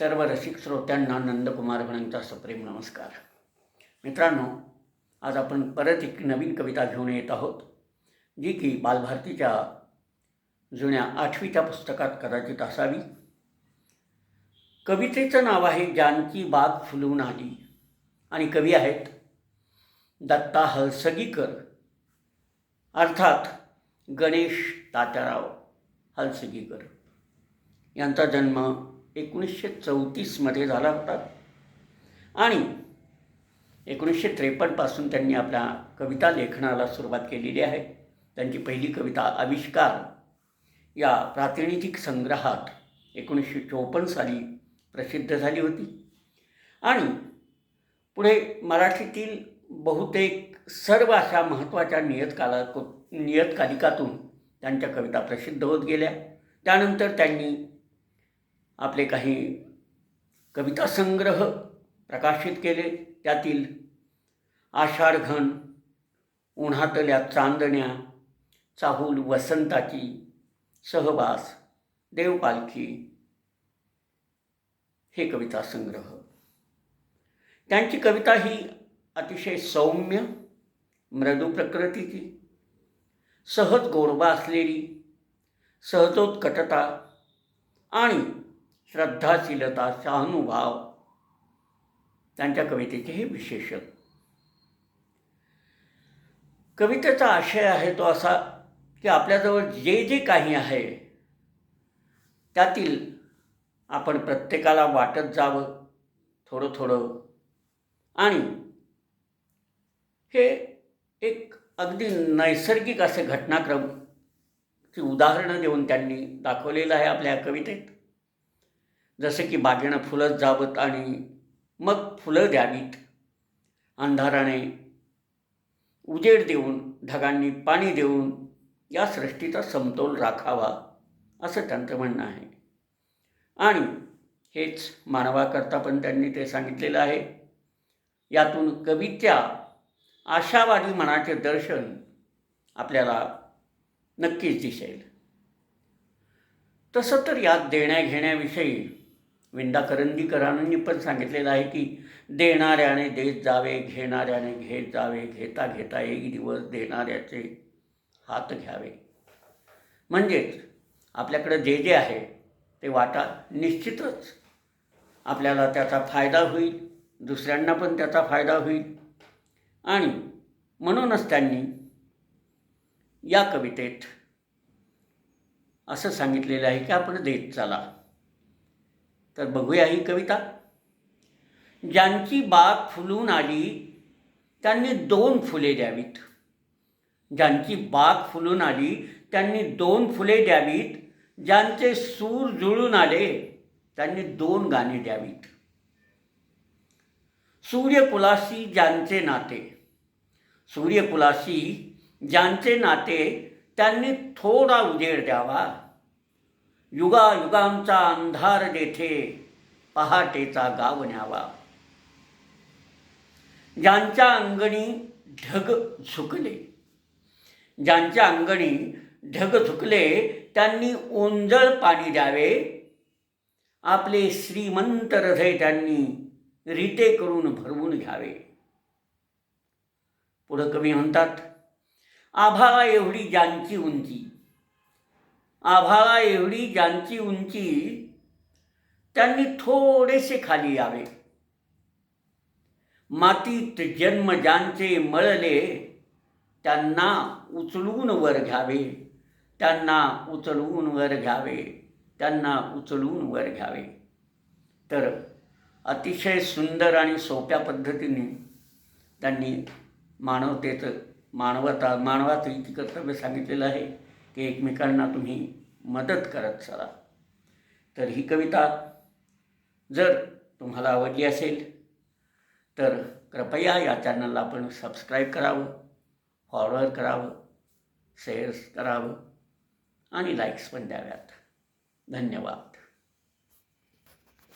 सर्व रसिक श्रोत्यांना नंदकुमार गणांचा सप्रेम नमस्कार. मित्रांनो आज आपण परत एक नवीन कविता घेऊन येत आहोत जी की बालभारतीच्या जुन्या आठवीच्या पुस्तकात कदाचित असावी. कवितेचं नाव आहे जानकी बाग फुलून आली. आणि कवी आहेत दत्ता हलसगीकर अर्थात गणेश तात्याराव हलसगीकर. यांचा जन्म एकोणीसशे चौतीसमध्ये झाला होता. आणि एकोणीसशे त्रेपन्नपासून त्यांनी आपल्या कविता लेखनाला सुरुवात केलेली आहे. त्यांची पहिली कविता आविष्कार या प्रातिनिधिक संग्रहात एकोणीसशे चोपन्न साली प्रसिद्ध झाली होती. आणि पुढे मराठीतील बहुतेक सर्व अशा महत्त्वाच्या नियतकाला नियतकालिकातून त्यांच्या कविता प्रसिद्ध होत गेल्या. त्यानंतर त्यांनी आपले काही कविता संग्रह प्रकाशित केले. त्यातील आषाढघन उन्हातल्या चांदण्या चाहूल वसंताची सहवास देवपालखी हे कविता संग्रह. त्यांची कविता ही अतिशय सौम्य मृदू प्रकृतीची सहज गोरबा असलेली सहजोत्कटता आणि श्रद्धाशीलता सहानुभाव. त्यांच्या कवितेचे हे विशेषण. कवितेचा आशय आहे तो असा की आपल्याजवळ जे जे काही आहे त्यातील आपण प्रत्येकाला वाटत जावं थोडं थोडं आणि हे एक अगदी नैसर्गिक असे घटनाक्रम ची उदाहरणं देऊन त्यांनी दाखवलेलं आहे आपल्या कवितेत. जसं की बागेनं फुलत जावत आणि मग फुलं द्यावीत. अंधाराने उजेड देऊन ढगांनी पाणी देऊन या सृष्टीचा समतोल राखावा असं त्यांचं म्हणणं आहे. आणि हेच मानवाकरता पण त्यांनी ते सांगितलेलं आहे. यातून कवित्या आशावादी मनाचे दर्शन आपल्याला नक्कीच दिसेल. तसं तर यात देण्या घेण्याविषयी विंदा करंदीकरांनी पण सांगितलेलं आहे की देणाऱ्याने देत जावे घेणाऱ्याने घेत जावे घेता घेता एक दिवस देणाऱ्याचे हात घ्यावे. म्हणजेच आपल्याकडं जे जे आहे ते वाटा निश्चितच आपल्याला त्याचा फायदा होईल दुसऱ्यांना पण त्याचा फायदा होईल. आणि म्हणूनच त्यांनी या कवितेत असं सांगितलेलं आहे की आपण देत चला. तर बघूया ही कविता. ज्यांची बाग फुलून आली त्यांनी दोन फुले द्यावीत. ज्यांची बाग फुलून आली त्यांनी दोन फुले द्यावीत. ज्यांचे सूर जुळून आले त्यांनी दोन गाणी द्यावीत. सूर्यकुलाशी ज्यांचे नाते. सूर्यकुलाशी ज्यांचे नाते त्यांनी थोडा उजेड द्यावा. युगायुगांचा अंधार देथे पहाटेचा गाव न्यावा. ज्यांच्या अंगणी ढग झुकले ज्यांच्या अंगणी ढग झुकले त्यांनी ओंजळ पाणी द्यावे. आपले श्रीमंत हृदय त्यांनी रीते करून भरवून घ्यावे. पुढं कवी म्हणतात आभाळा एवढी ज्यांची उंची आभाळा एवढी ज्यांची उंची त्यांनी थोडेसे खाली यावे. मातीत जन्म ज्यांचे मळले त्यांना उचलून वर घ्यावे. त्यांना उचलून वर घ्यावे. त्यांना उचलून वर घ्यावे. तर अतिशय सुंदर आणि सोप्या पद्धतीने त्यांनी मानवतेचं मानवता मानवाचं इतकी कर्तव्य सांगितलेलं आहे. की एकमेकांना तुम्ही मदत करत चला. तर ही कविता जर तुम्हाला आवडली असेल तर कृपया या चॅनलला आपण सबस्क्राईब करावं फॉलोअर करावं शेअर्स करावं आणि लाईक्स पण द्याव्यात. धन्यवाद.